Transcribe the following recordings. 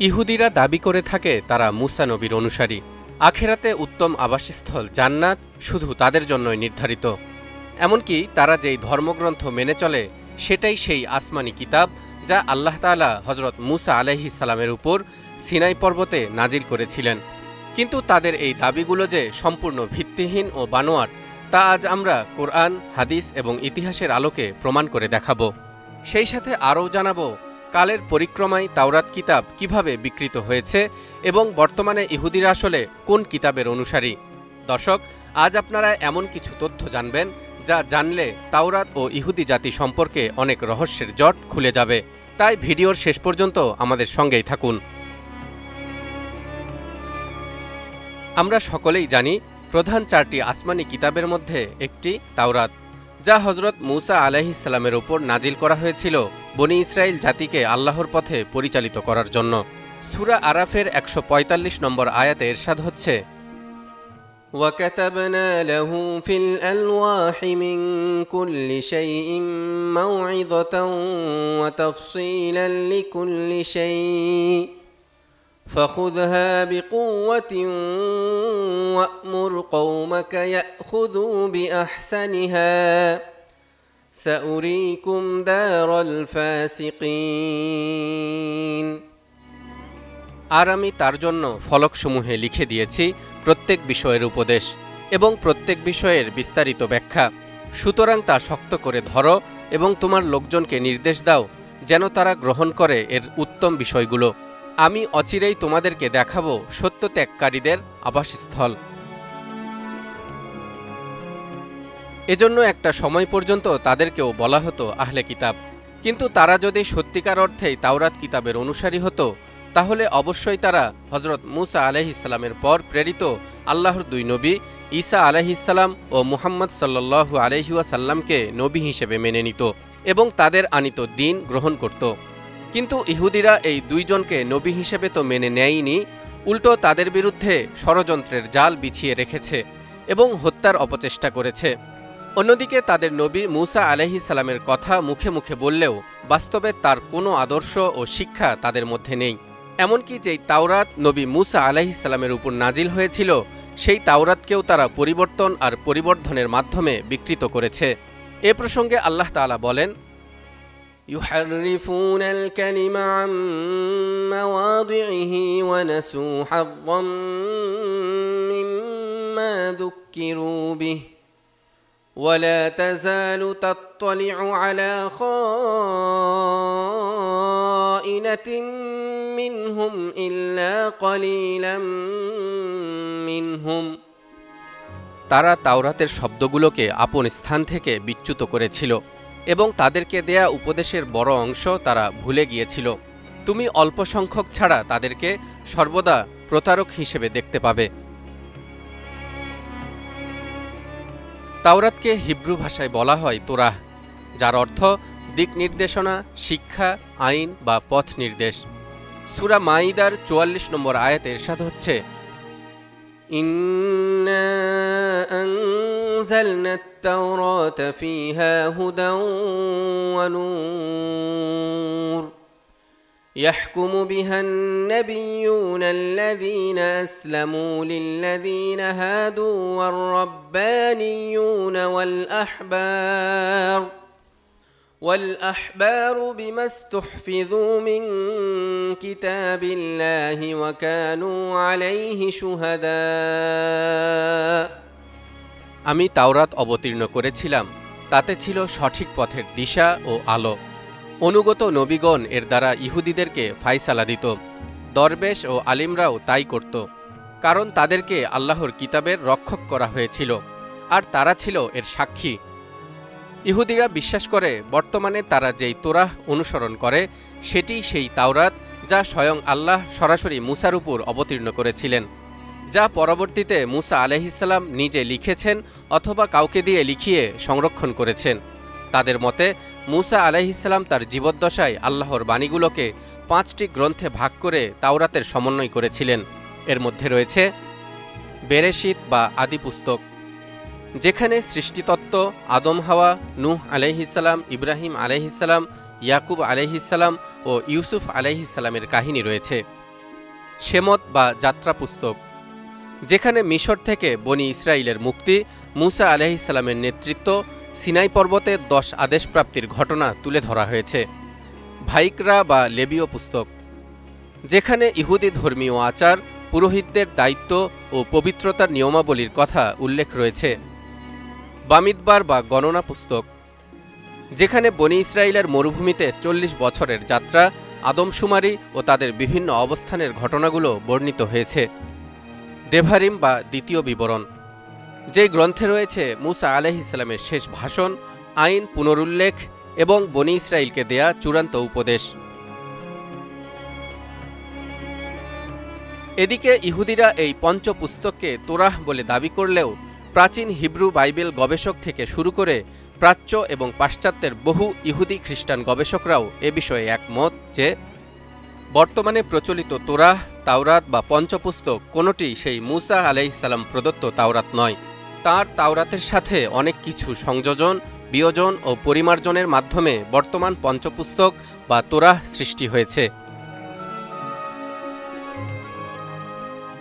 ইহুদিরা দাবি করে থাকে, তারা মুসা নবীর অনুসারী। আখেরাতে উত্তম আবাসস্থল জান্নাত শুধু তাদের জন্যই নির্ধারিত। এমনকি তারা যেই ধর্মগ্রন্থ মেনে চলে, সেটাই সেই আসমানি কিতাব যা আল্লাহ তাআলা হজরত মুসা আলহি সালামের উপর সিনাই পর্বতে নাজিল করেছিলেন। কিন্তু তাদের এই দাবিগুলো যে সম্পূর্ণ ভিত্তিহীন ও বানোয়াট, তা আজ আমরা কোরআন, হাদিস এবং ইতিহাসের আলোকে প্রমাণ করে দেখাব। সেই সাথে আরও জানাব কালের পরিক্রমায় তাওরাত কিতাব কীভাবে বিকৃত হয়েছে এবং বর্তমানে ইহুদিরা আসলে কোন কিতাবের অনুসারী? দর্শক, আজ আপনারা এমন কিছু তথ্য জানবেন যা জানলে তাওরাত ও ইহুদি জাতি সম্পর্কে অনেক রহস্যের জট খুলে যাবে। তাই ভিডিওর শেষ পর্যন্ত আমাদের সঙ্গেই থাকুন। আমরা সকলেই জানি, প্রধান চারটি আসমানি কিতাবের মধ্যে একটি তাওরাত। যা হজরত মুসা আলাহিসাল্লামের ওপর নাজিল করা হয়েছিল বনি ইসরায়েল জাতিকে আল্লাহর পথে পরিচালিত করার জন্য সুরা আরাফের একশো নম্বর আয়াতে এরশাদ হচ্ছে وكتبنا له في الألواح من كل شيء موعظة وتفصيلا لكل شيء فخذها بقوة وأمر قومك يأخذوا بأحسنها سأريكم دار الفاسقين আর আমি তার জন্য ফলকসমূহে লিখে দিয়েছি প্রত্যেক বিষয়ের উপদেশ এবং প্রত্যেক বিষয়ের বিস্তারিত ব্যাখ্যা সুতরাং তা শক্ত করে ধরো এবং তোমার লোকজনকে নির্দেশ দাও যেন তারা গ্রহণ করে এর উত্তম বিষয়গুলো আমি অচিরেই তোমাদেরকে দেখাবো সত্য ত্যাগকারীদের আবাসস্থল। এজন্য একটা সময় পর্যন্ত তাদেরকেও বলা হতো আহলে কিতাব। কিন্তু তারা যদি সত্যিকার অর্থেই তাওরাত কিতাবের অনুসারী হতো, তাহলে অবশ্যই তারা হজরত মুসা আলহিসাল্লামের পর প্রেরিত আল্লাহর দুই নবী, ঈসা আলহিসাল্লাম ও মুহাম্মদ সাল্লু আলহিউসাল্লামকে নবী হিসেবে মেনে নিত এবং তাদের আনিত দিন গ্রহণ করত। কিন্তু ইহুদিরা এই দুইজনকে নবী হিসেবে তো মেনে নেয়নি, উল্টো তাদের বিরুদ্ধে ষড়যন্ত্রের জাল বিছিয়ে রেখেছে এবং হত্যার অপচেষ্টা করেছে। অন্যদিকে তাদের নবী মুসা আলহি সালামের কথা মুখে মুখে বললেও বাস্তবে তার কোনো আদর্শ ও শিক্ষা তাদের মধ্যে নেই। এমনকি যেই তাওরাত নবী মুসা আলহি সালামের উপর নাজিল হয়েছিল, সেই তাওরাতকেও তারা পরিবর্তন আর পরিবর্ধনের মাধ্যমে বিকৃত করেছে। এ প্রসঙ্গে আল্লাহ তাআলা বলেন يحرفون الكلم عن مواضعه ونسوا حظا مما ذكروا به ولا تزال تطلع على خائنة منهم إلا قليلا منهم তারা তাওরাতের শব্দগুলোকে আপন স্থান থেকে বিচ্যুত করেছিল এবং তাদেরকে দেয়া উপদেশের বড় অংশ তারা ভুলে গিয়েছিল। তুমি অল্প সংখ্যক ছাড়া তাদেরকে সর্বদা প্রতারক হিসেবে দেখতে পাবে। তাওরাতকে হিব্রু ভাষায় বলা হয় তোরাহ, যার অর্থ দিক নির্দেশনা, শিক্ষা, আইন বা পথ নির্দেশ। সুরা মাইদার চুয়াল্লিশ নম্বর আয়াত এরশাদ হচ্ছে, ইন্না أنزلنا التوراة فيها هدى ونور يحكم بها النبيون الذين أسلموا للذين هادوا والربانيون والأحبار والأحبار بما استحفظوا من كتاب الله وكانوا عليه شهداء আমি তাওরাত অবতীর্ণ করেছিলাম, তাতে ছিল সঠিক পথের দিশা ও আলো। অনুগত নবীগণ এর দ্বারা ইহুদিদেরকে ফাইসালা দিত, দরবেশ ও আলিমরাও তাই করত, কারণ তাদেরকে আল্লাহর কিতাবের রক্ষক করা হয়েছিল, আর তারা ছিল এর সাক্ষী। ইহুদিরা বিশ্বাস করে, বর্তমানে তারা যেই তোরাহ অনুসরণ করে সেটি সেই তাওরাত যা স্বয়ং আল্লাহ সরাসরি মুসার উপর অবতীর্ণ করেছিলেন। যা পরবর্তীতে মুসা আলহিসাল্লাম নিজে লিখেছেন অথবা কাউকে দিয়ে লিখিয়ে সংরক্ষণ করেছেন। তাদের মতে, মুসা আলহিসাল্লাম তার জীবদ্দশায় আল্লাহর বাণীগুলোকে পাঁচটি গ্রন্থে ভাগ করে তাওরাতের সমন্বয় করেছিলেন। এর মধ্যে রয়েছে বেরেশিত বা আদি পুস্তক, যেখানে সৃষ্টিতত্ত্ব আদম হাওয়া, নূহ আলাইহিসাল্লাম ইব্রাহিম আলাইহিসাল্লাম ইয়াকুব আলাইহিসাল্লাম ও ইউসুফ আলাইহিসাল্লামের কাহিনী রয়েছে। শেমত বা যাত্রা পুস্তক যেখানে মিশর থেকে বনি ইসরায়েলের মুক্তি, মুসা আলহিসাল্লামের নেতৃত্ব, সিনাই পর্বতে দশ আদেশ প্রাপ্তির ঘটনা তুলে ধরা হয়েছে। ভাইকরা বা লেবীয় পুস্তক। যেখানে ইহুদি ধর্মীয় আচার, পুরোহিতদের দায়িত্ব ও পবিত্রতার নিয়মাবলীর কথা উল্লেখ রয়েছে। বামিদবার বা গণনা পুস্তক। যেখানে বনি ইসরায়েলের মরুভূমিতে চল্লিশ বছরের যাত্রা, আদমশুমারি ও তাদের বিভিন্ন অবস্থানের ঘটনাগুলো বর্ণিত হয়েছে। দেভারিম বা দ্বিতীয় বিবরণ। যে গ্রন্থে রয়েছে মুসা আলহিসাল্লামের শেষ ভাষণ, আইন পুনরুল্লেখ এবং বনি ইসরায়েলকে দেয়া চূড়ান্ত উপদেশ। এদিকে ইহুদিরা এই পঞ্চপুস্তককে তোরাহ বলে দাবি করলেও প্রাচীন হিব্রু বাইবেল গবেষক থেকে শুরু করে প্রাচ্য এবং পাশ্চাত্যের বহু ইহুদি খ্রিস্টান গবেষকরাও এ বিষয়ে একমত যে বর্তমানে প্রচলিত তোরাহ, তাওরাত বা পঞ্চপুস্তক কোনোটি সেই মুসা আলাইসাল্লাম প্রদত্ত তাওরাত নয়। তার তাওরাতের সাথে অনেক কিছু সংযোজন, বিয়োজন ও পরিমার্জনের মাধ্যমে বর্তমান পঞ্চপুস্তক বা তোরাহ সৃষ্টি হয়েছে।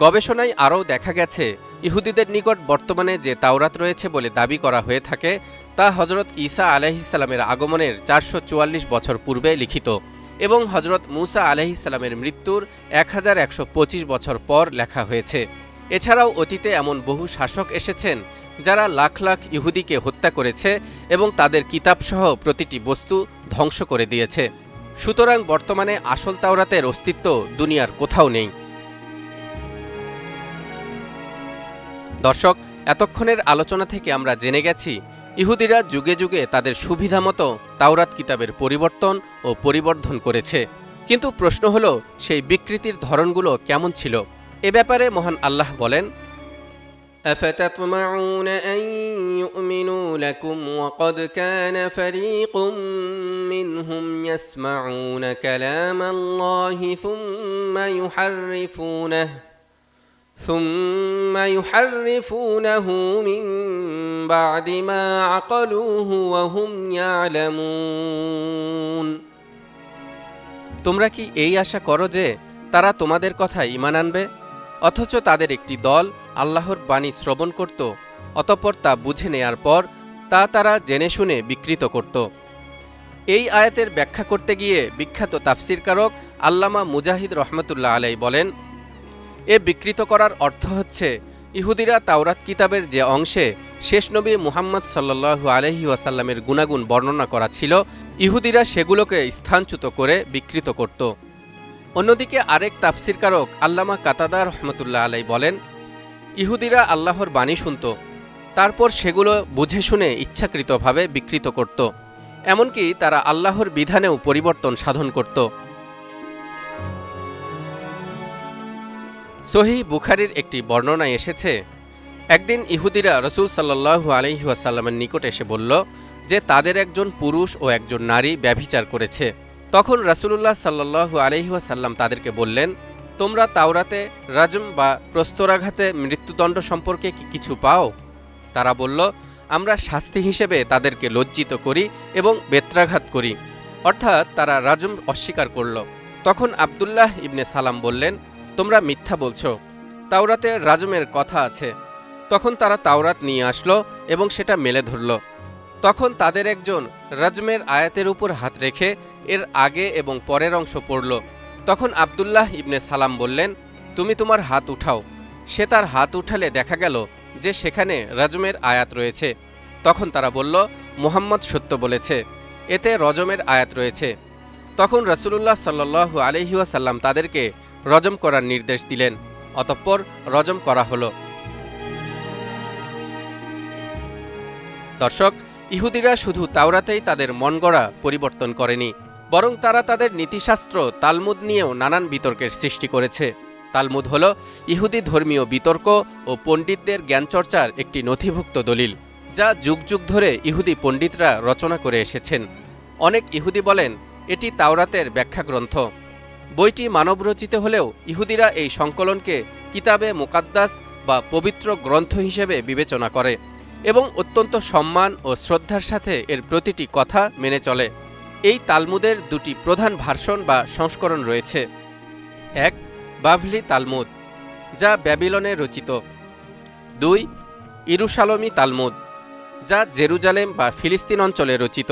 গবেষণায় আরও দেখা গেছে, ইহুদিদের নিকট বর্তমানে যে তাওরাত রয়েছে বলে দাবি করা হয়ে থাকে, তা হজরত ঈসা আলহিসাল্লামের আগমনের চারশো চুয়াল্লিশ বছর পূর্বে লিখিত। এবং হজরত মুসা আলহিসাল্লামের মৃত্যুর এক হাজার একশো পঁচিশ বছর পর লেখা হয়েছে। এছাড়াও অতীতে এমন বহু শাসক এসেছেন যারা লাখ লাখ ইহুদিকে হত্যা করেছে এবং তাদের কিতাবসহ প্রতিটি বস্তু ধ্বংস করে দিয়েছে। সুতরাং বর্তমানে আসল তাওরাতের অস্তিত্ব দুনিয়ার কোথাও নেই। দর্শক, এতক্ষণের আলোচনা থেকে আমরা জেনে গেছি ইহুদিরা যুগে যুগে তাদের সুবিধামতো তাওরাত কিতাবের পরিবর্তন ও পরিবর্ধন করেছে কিন্তু প্রশ্ন হল সেই বিকৃতির ধরনগুলো কেমন ছিল এ ব্যাপারে মহান আল্লাহ বলেন أفتطمعون أن يؤمنوا لكم وقد كان فريق منهم يسمعون كلام الله ثم يحرفونه ثم يحرفونه من بعد ما عقلوه وهم يعلمون তোমরা কি এই আশা করো যে তারা তোমাদের কথা ইমান আনবে অথচ তাদের একটি দল আল্লাহর বাণী শ্রবণ করত অতঃপর তা বুঝে নেয়ার পর তা তারা জেনে শুনে বিকৃত করত এই আয়াতের ব্যাখ্যা করতে গিয়ে বিখ্যাত তাফসিরকারক আল্লামা মুজাহিদ রহমতুল্লাহ আলাই বলেন এ বিকৃত করার অর্থ হচ্ছে, ইহুদিরা তাওরাত কিতাবের যে অংশে শেষ নবী মুহাম্মদ সাল্লু আলহি ওয়াসাল্লামের গুণাগুণ বর্ণনা করা ছিল, ইহুদিরা সেগুলোকে স্থানচ্যুত করে বিকৃত করত। অন্যদিকে আরেক তাফসিরকারক আল্লামা কাতাদা রহমতুল্লাহ আলাই বলেন, ইহুদিরা আল্লাহর বাণী শুনত, তারপর সেগুলো বুঝে শুনে ইচ্ছাকৃতভাবে বিকৃত করত। এমনকি তারা আল্লাহর বিধানেও পরিবর্তন সাধন করত। সহি বুখারির একটি বর্ণনায় এসেছে, একদিন ইহুদিরা রসুল সাল্লাহু আলহি আসাল্লামের নিকট এসে বলল যে তাদের একজন পুরুষ ও একজন নারী ব্যভিচার করেছে। তখন রাসুলুল্লাহ সাল্লাহু আলহি আসাল্লাম তাদেরকে বললেন, তোমরা তাওরাতে রাজম বা প্রস্তরাঘাতে মৃত্যুদণ্ড সম্পর্কে কি কিছু পাও? তারা বলল, আমরা শাস্তি হিসেবে তাদেরকে লজ্জিত করি এবং বেত্রাঘাত করি। অর্থাৎ তারা রাজম অস্বীকার করল। তখন আবদুল্লাহ ইবনে সালাম বললেন তোমরা মিথ্যা বলছ। তাওরাতে রাজমের কথা আছে। তখন তারা তাওরাত নিয়ে আসলো এবং সেটা মেলে ধরল। তখন তাদের একজন রাজমের আয়াতের উপর হাত রেখে এর আগে এবং পরের অংশ পড়ল। তখন আবদুল্লাহ ইবনে সালাম বললেন, তুমি তোমার হাত উঠাও। সে তার হাত উঠালে দেখা গেল যে সেখানে রাজমের আয়াত রয়েছে। তখন তারা বলল, মুহাম্মদ সত্য বলেছে। এতে রজমের আয়াত রয়েছে। তখন রসুল্লাহ সাল্লু আলহিউসাল্লাম তাদেরকে রজম করার নির্দেশ দিলেন। অতঃপর রজম করা হল। দর্শক, ইহুদিরা শুধু তাওরাতেই তাদের মন গড়া পরিবর্তন করেনি, বরং তারা তাদের নীতিশাস্ত্র তালমুদ নিয়েও নানান বিতর্কের সৃষ্টি করেছে। তালমুদ হল ইহুদি ধর্মীয় বিতর্ক ও পণ্ডিতদের জ্ঞানচর্চার একটি নথিভুক্ত দলিল, যা যুগ যুগ ধরে ইহুদি পণ্ডিতরা রচনা করে এসেছেন। অনেক ইহুদি বলেন, এটি তাওরাতের ব্যাখ্যা গ্রন্থ বইটি মানবরচিত হলেও ইহুদিরা এই সংকলনকে কিতাবে মোকাদ্দাস বা পবিত্র গ্রন্থ হিসেবে বিবেচনা করে এবং অত্যন্ত সম্মান ও শ্রদ্ধার সাথে এর প্রতিটি কথা মেনে চলে। এই তালমুদের দুটি প্রধান ভার্সন বা সংস্করণ রয়েছে। এক, বাভলি তালমুদ, যা ব্যাবিলনে রচিত। দুই ইরুসালমি তালমুদ, যা জেরুজালেম বা ফিলিস্তিন অঞ্চলে রচিত।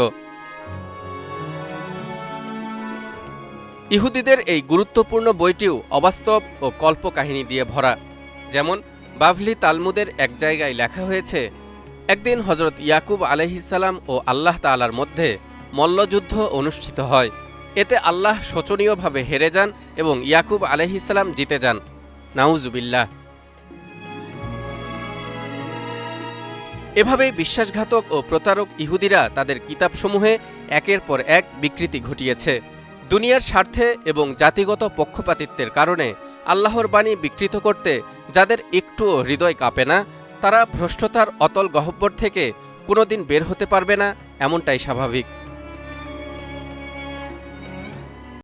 ইহুদিদের এই গুরুত্বপূর্ণ বইটিও অবাস্তব ও কল্পকাহিনী দিয়ে ভরা। যেমন বাভলি তালমুদের এক জায়গায় লেখা হয়েছে, একদিন হজরত ইয়াকুব আলহিসাল্লাম ও আল্লাহ তালার মধ্যে মল্লযুদ্ধ অনুষ্ঠিত হয়। এতে আল্লাহ শোচনীয়ভাবে হেরে যান এবং ইয়াকুব আলহিসাল্লাম জিতে যান। নাউজুবিল্লাহ। এভাবেই বিশ্বাসঘাতক ও প্রতারক ইহুদিরা তাদের কিতাবসমূহে একের পর এক বিকৃতি ঘটিয়েছে। দুনিয়ার স্বার্থে এবং জাতিগত পক্ষপাতিত্বের কারণে আল্লাহর বাণী বিকৃত করতে যাদের একটুও হৃদয় কাঁপে না, তারা ভ্রষ্টতার অতল গহব্বর থেকে কোনোদিন বের হতে পারবে না, এমনটাই স্বাভাবিক।